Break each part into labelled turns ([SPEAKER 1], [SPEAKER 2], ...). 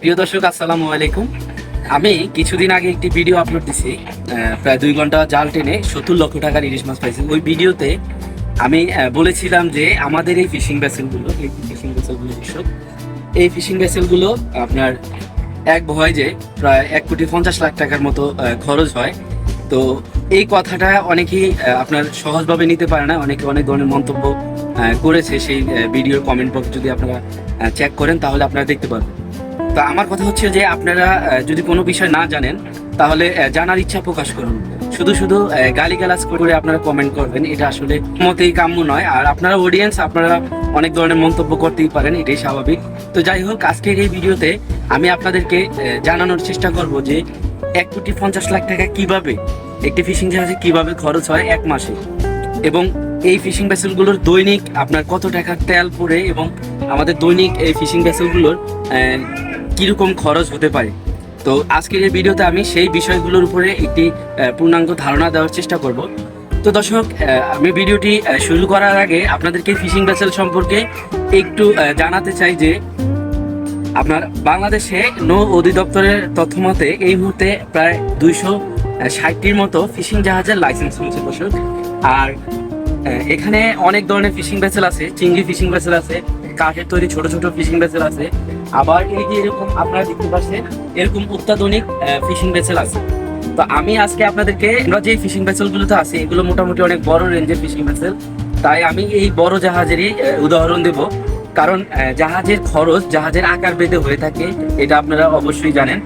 [SPEAKER 1] প্রিয় দর্শক, আসসালামু আলাইকুম। আমি কিছুদিন আগে একটি ভিডিও আপলোড দিছি প্রায় দুই ঘণ্টা জাল টেনে সত্তর লক্ষ টাকার ইলিশ মাছ পাইছি। ওই ভিডিওতে আমি বলেছিলাম যে আমাদের এই ফিশিং ভেসেলগুলো ফিশিং ভেসেলগুলো দর্শক এই ফিশিং ভেসেলগুলো আপনার এক ভয়েজে প্রায় এক কোটি পঞ্চাশ লাখ টাকার মতো খরচ হয়। তো এই কথাটা অনেকেই আপনার সহজভাবে নিতে পারে না। অনেকে অনেক ধরনের মন্তব্য করেছে। সেই ভিডিওর কমেন্ট বক্স যদি আপনারা চেক করেন, তাহলে আপনারা দেখতে পারবেন। তো আমার কথা হচ্ছে যে আপনারা যদি কোনো বিষয় না জানেন, তাহলে জানার ইচ্ছা প্রকাশ করুন। শুধু শুধু গালি গালাজ করে আপনারা কমেন্ট করবেন, এটা আসলে মতেই কাম্য নয়। আর আপনারা অডিয়েন্স আপনারা অনেক ধরনের মন্তব্য করতেই পারেন, এটাই স্বাভাবিক। তো যাই হোক, আজকের এই ভিডিওতে আমি আপনাদেরকে জানানোর চেষ্টা করব যে এক কোটি পঞ্চাশ লাখ টাকা কীভাবে, একটি ফিশিং জাহাজে কীভাবে খরচ হয় এক মাসে? এবং এই ফিশিং ভেসেলগুলোর দৈনিক আপনার কত টাকা তেল পড়ে এবং আমাদের দৈনিক এই ফিশিং ভেসেলগুলোর কীরকম খরচ হতে পারে? তো আজকের এই ভিডিওতে আমি সেই বিষয়গুলোর উপরে একটি পূর্ণাঙ্গ ধারণা দেওয়ার চেষ্টা করব। তো দর্শক আমি ভিডিওটি শুরু করার আগে আপনাদেরকে ফিশিং ভেসেল সম্পর্কে একটু জানাতে চাই যে আপনার বাংলাদেশে নৌ অধিদপ্তরের তথ্য মতে এই মুহূর্তে প্রায় দুইশো ষাটটির মতো ফিশিং জাহাজের লাইসেন্স রয়েছে দর্শক। আর এখানে অনেক ধরনের ফিশিং ভেসেল আছে, চিংড়ি ফিশিং ভেসেল আছে, কাঠের তৈরি ছোট ছোট ফিশিং ভেসেল আছে। আবার যে এরকম আপনারা দেখতে পাচ্ছেন, এরকম অত্যাধুনিক ফিশিং ভেসেল আছে। তো আমি আজকে আপনাদেরকে, আমরা যে ফিশিং ভেসেল গুলোতে আছে, এগুলো মোটামুটি অনেক বড় রেঞ্জের ফিশিং ভেসেল তাই আমি এই বড় জাহাজেরই উদাহরণ দেব। কারণ জাহাজের খরচ, জাহাজের আকার বেঁধে হয়ে থাকে, এটা আপনারা অবশ্যই জানেন।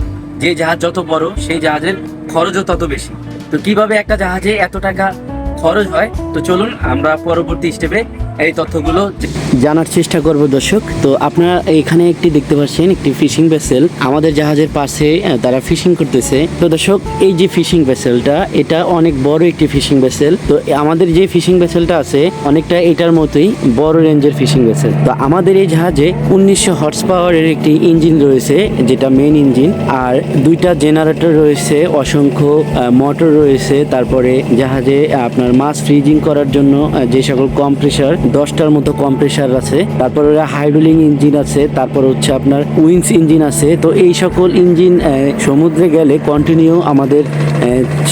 [SPEAKER 1] যে জাহাজ যত বড়, সেই জাহাজের খরচও তত বেশি। তো কীভাবে একটা জাহাজে এত টাকা খরচ হয়? তো চলুন, আমরা পরবর্তী স্টেপে এই তথ্যগুলো জানার চেষ্টা করব দর্শক। তো আপনারা এখানে একটি দেখতে পাচ্ছেন একটি ফিশিং ভেসেল। আমাদের জাহাজের পাশে তারা ফিশিং করতেছে। তো দর্শক, এই যে ফিশিং ভেসেলটা, এটা অনেক বড় একটি ফিশিং ভেসেল। তো আমাদের যে ফিশিং ভেসেলটা আছে, অনেকটা এটার মতোই বড় রেঞ্জের ফিশিং ভেসেল। তো আমাদের এই জাহাজে উনিশশো হর্স পাওয়ারের একটি ইঞ্জিন রয়েছে, যেটা মেন ইঞ্জিন আর দুইটা জেনারেটর রয়েছে, অসংখ্য মোটর রয়েছে। তারপরে জাহাজে আপনার মাছ ফ্রিজিং করার জন্য যে সকল কম্প্রেসার দশটার মতো কম্প্রেসার আছে, তারপরে হাইড্রোলিং ইঞ্জিন আছে, তারপর হচ্ছে আপনার উইন্স ইঞ্জিন আছে, তো এই সকল ইঞ্জিন সমুদ্রে গেলে কন্টিনিউ আমাদের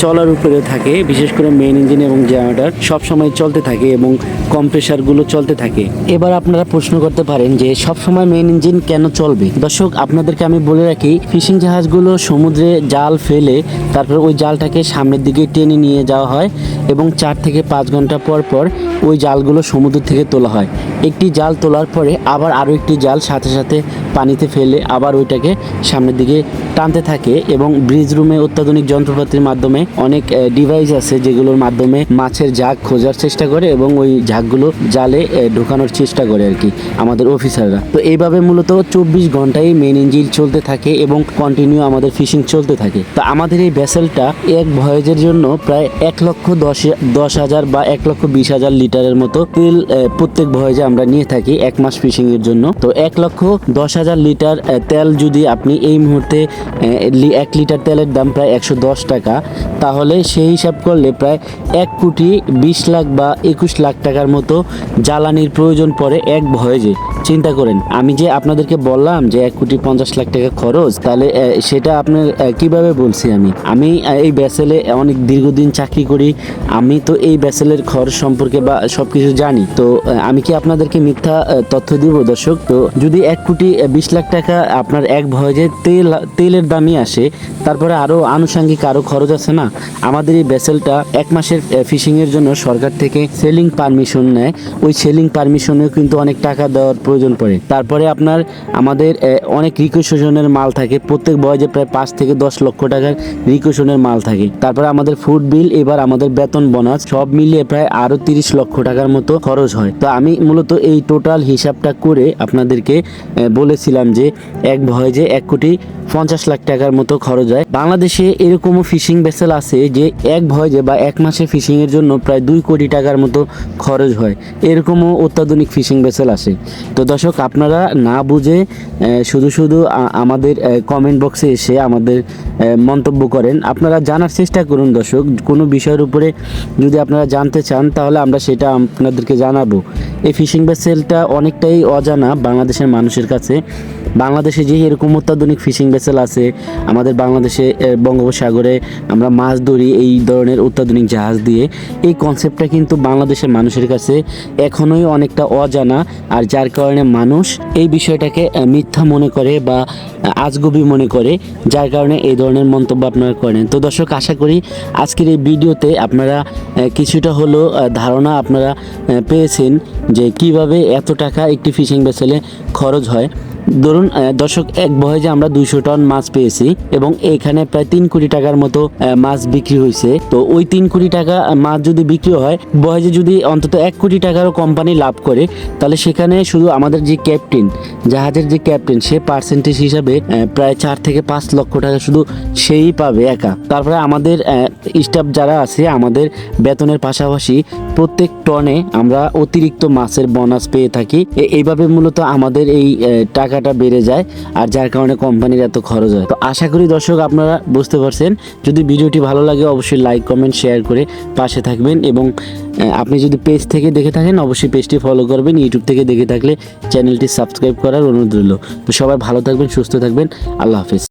[SPEAKER 1] চলার উপরে থাকে, বিশেষ করে মেন ইঞ্জিন এবং জেনারেটর সব সময় চলতে থাকে এবং কম্প্রেসারগুলো চলতে থাকে। এবার আপনারা প্রশ্ন করতে পারেন যে সব সময় মেন ইঞ্জিন কেন চলবে? দর্শক, আপনাদেরকে আমি বলে রাখি ফিশিং জাহাজগুলো সমুদ্রে জাল ফেলে, তারপর ওই জালটাকে সামনের দিকে টেনে নিয়ে যাওয়া হয় এবং চার থেকে পাঁচ ঘণ্টা পর পর ওই জালগুলো সমুদ্র থেকে তোলা হয়। একটি জাল তোলার পরে আবার আরও একটি জাল সাথে সাথে পানিতে ফেলে আবার ওইটাকে সামনের দিকে টানতে থাকে এবং ব্রিজ রুমে অত্যাধুনিক যন্ত্রপাতির মাধ্যমে অনেক ডিভাইস আছে যেগুলোর মাধ্যমে মাছের ঝাঁক খোঁজার চেষ্টা করে এবং ওই ঝাঁকগুলো জালে ঢোকানোর চেষ্টা করে আর কি আমাদের অফিসাররা তো এইভাবে মূলত চব্বিশ ঘন্টায় মেন ইঞ্জিন চলতে থাকে এবং কন্টিনিউ আমাদের ফিশিং চলতে থাকে। তো আমাদের এই ভেসেলটা এক ভয়েজের জন্য প্রায় এক লক্ষ দশ দশ হাজার বা এক লক্ষ বিশ হাজার লিটারের মতো তেল প্রত্যেক ভয়েজে আমরা নিয়ে থাকি এক মাস ফিশিংয়ের জন্য। তো এক লক্ষ দশ হাজার লিটার তেল যদি আপনি এই মুহূর্তে এক লিটার তেলের দাম প্রায় একশো দশ টাকা, তাহলে সেই হিসাব করলে প্রায় এক কোটি বিশ লাখ বা একুশ লাখ টাকার মতো জ্বালানির প্রয়োজন পড়ে এক ভয়েজে। চিন্তা করেন, আমি যে আপনাদেরকে বললাম যে এক কোটি পঞ্চাশ লাখ টাকা খরচ, তাহলে সেটা আপনার কীভাবে বলছি আমি? আমি এই ব্যাসেলে অনেক দীর্ঘদিন চাকরি করি, আমি তো এই ব্যাসেলের খরচ সম্পর্কে বা সব কিছু জানি। তো আমি কি আপনাদেরকে মিথ্যা তথ্য দিব, দর্শক? তো, যদি এক কোটি বিশ লাখ টাকা আপনার এক ভয়েজে তেল, তেলের দামই আসে, তারপরে আরও আনুষঙ্গিক আরও খরচ আছে না? আমাদের এই ব্যাসেলটা এক মাসের ফিশিংয়ের জন্য সরকার থেকে সেলিং পারমিশন নেয়। ওই সেলিং পারমিশনেও কিন্তু অনেক টাকা দেওয়ার প্রয়োজন পড়ে। তারপরে আপনার আমাদের অনেক রিকোয়েশনের মাল থাকে। প্রত্যেক বয়সে প্রায় পাঁচ থেকে দশ লক্ষ টাকার রিকোয়েশনের মাল থাকে। তারপরে আমাদের ফুড বিল এবার আমাদের বেতন বোনাস সব মিলিয়ে প্রায় আরও তিরিশ লক্ষ টাকার মতো খরচ হয়। তো আমি মূলত এই টোটাল হিসাবটা করে আপনাদেরকে বলেছিলাম যে এক ভয়েজে এক কোটি পঞ্চাশ লাখ টাকার মতো খরচ হয়। বাংলাদেশে এরকমও ফিশিং ভেসেল আছে যে এক ভয়েজে বা এক মাসে ফিশিং এর জন্য প্রায় দুই কোটি টাকার মতো খরচ হয়। এরকমও অত্যাধুনিক ফিশিং ভেসেল আছে। তো দর্শক, আপনারা না বুঝে শুধু শুধু আমাদের কমেন্ট বক্সে এসে আমাদের মন্তব্য করেন। আপনারা জানার চেষ্টা করুন দর্শক। কোনো বিষয়ের উপরে যদি আপনারা জানতে চান, তাহলে আমরা সেটা আপনাদেরকে জানাব। এই ফিশিং ভেসেলটা অনেকটাই অজানা বাংলাদেশের মানুষের কাছে।
[SPEAKER 2] বাংলাদেশে যে এরকম অত্যাধুনিক ফিশিং ভেসেল আছে, আমাদের বাংলাদেশে বঙ্গোপসাগরে আমরা মাছ ধরি এই ধরনের অত্যাধুনিক জাহাজ দিয়ে, এই কনসেপ্টটা কিন্তু বাংলাদেশের মানুষের কাছে এখনোই অনেকটা অজানা আর যার কারণে মানুষ এই বিষয়টাকে মিথ্যা মনে করে বা আজগুবি মনে করে, যার কারণে এই ধরনের মন্তব্য আপনারা করেন। তো দর্শক, আশা করি আজকের এই ভিডিওতে আপনারা কিছুটা হলো ধারণা আপনারা পেয়েছেন যে কীভাবে এত টাকা একটি ফিশিং ভেসেলে খরচ হয়। ধরুন দর্শক, এক বহেজে আমরা দুইশো টন মাছ পেয়েছি এবং এখানে প্রায় তিন কোটি টাকার মতো মাছ বিক্রি হয়েছে। তো ওই তিন কোটি টাকা মাছ যদি বিক্রি হয় বহেজে যদি অন্তত এক কোটি টাকারও কোম্পানি লাভ করে, তাহলে সেখানে শুধু আমাদের যে ক্যাপ্টেন জাহাজের যে ক্যাপ্টেন সে পার্সেন্টেজ হিসাবে প্রায় চার থেকে পাঁচ লক্ষ টাকা শুধু সেই পাবে একা। তারপরে আমাদের স্টাফ যারা আছে, আমাদের বেতনের পাশাপাশি প্রত্যেক টনে আমরা অতিরিক্ত মাছের বোনাস পেয়ে থাকি। এইভাবে মূলত আমাদের এই টাকাটা বেড়ে যায় আর যার কারণে কোম্পানির এত খরচ হয়। তো আশা করি দর্শক আপনারা বুঝতে পারছেন। যদি ভিডিওটি ভালো লাগে অবশ্যই লাইক কমেন্ট শেয়ার করে পাশে থাকবেন এবং আপনি যদি পেজ থেকে দেখে থাকেন অবশ্যই পেজটি ফলো করবেন। ইউটিউব থেকে দেখে থাকলে চ্যানেলটি সাবস্ক্রাইব করার অনুরোধ রইল। তো সবাই ভালো থাকবেন, সুস্থ থাকবেন। আল্লাহ হাফিজ।